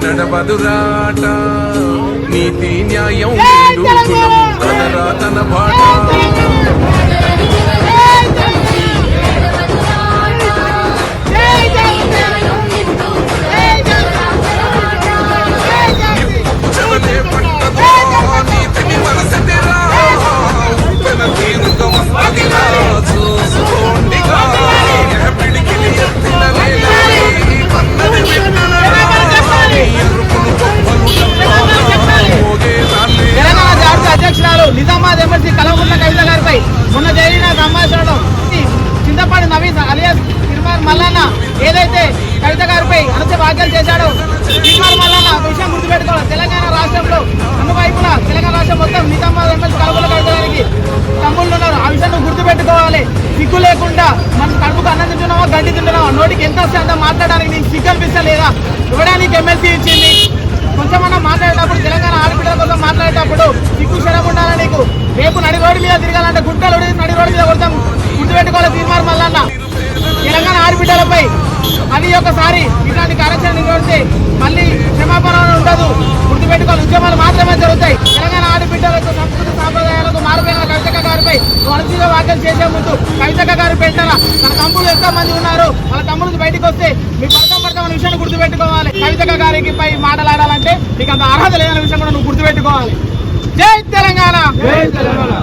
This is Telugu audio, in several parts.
తమది నడబదురాట నీతి న్యాయం తిరుమల మల్లన్న ఏదైతే కవిత గారిపై అనస వ్యాఖ్యలు చేశాడో భీమార్ మల్లన్న విషయం గుర్తుపెట్టుకోవాలి. తెలంగాణ రాష్ట్రంలో అన్ని వైపున తెలంగాణ రాష్ట్రం మొత్తం నిజామాబాద్ ఎమ్మెల్సీ కలవకుంట్ల కవిత గారికి తమ్ముళ్ళు ఉన్నారు. ఆ విషయాన్ని గుర్తుపెట్టుకోవాలి. సిగ్గు లేకుండా మనం కడుపుకు అన్నం తింటున్నావా గండి తింటున్నావా? నోటికి ఎంత వస్తే అంత మాట్లాడడానికి నీకు సిగ్గు అనిపిస్తలేదా? ఇవ్వడానికి ఎమ్మెల్సీ ఇచ్చింది? కొంచెమన్నా మాట్లాడేటప్పుడు తెలంగాణ ఆడపిల్లల కోసం మాట్లాడేటప్పుడు సిగ్గు శరం నీకు? రేపు నడి మీద తిరగాలంటే గుంటలు ఉడి మీద కొడతాం. గుర్తుపెట్టుకోవాలి తీర్మానం మల్లన్న. ఆడబిడ్డలపై అది ఒకసారి ఇట్లాంటి కార్యాచరణ నిర్వహిస్తే మళ్ళీ క్షమాపణ ఉండదు. గుర్తుపెట్టుకోవాలి ఉద్యమాలు మాత్రమే జరుగుతాయి. తెలంగాణ ఆడబిడ్డలకు సంస్కృతి సాంప్రదాయాలకు మారిపోయిన కవితక్క గారిపై వరుసగా వ్యాఖ్యలు చేసే ముందు కవితక్క గారి పెట్టాల తన తమ్ముళ్ళు ఎంతో మంది ఉన్నారు. వాళ్ళ తమ్ముళ్ళు బయటకు వస్తే మీ పడతాం పడతాం అనే విషయాన్ని గుర్తుపెట్టుకోవాలి. కవితక్క గారికి పై మాట్లాడాలంటే నీకు అంత అర్హత లేదనే విషయం కూడా నువ్వు గుర్తుపెట్టుకోవాలి. జై తెలంగాణ!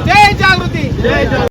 జై జాగృతి!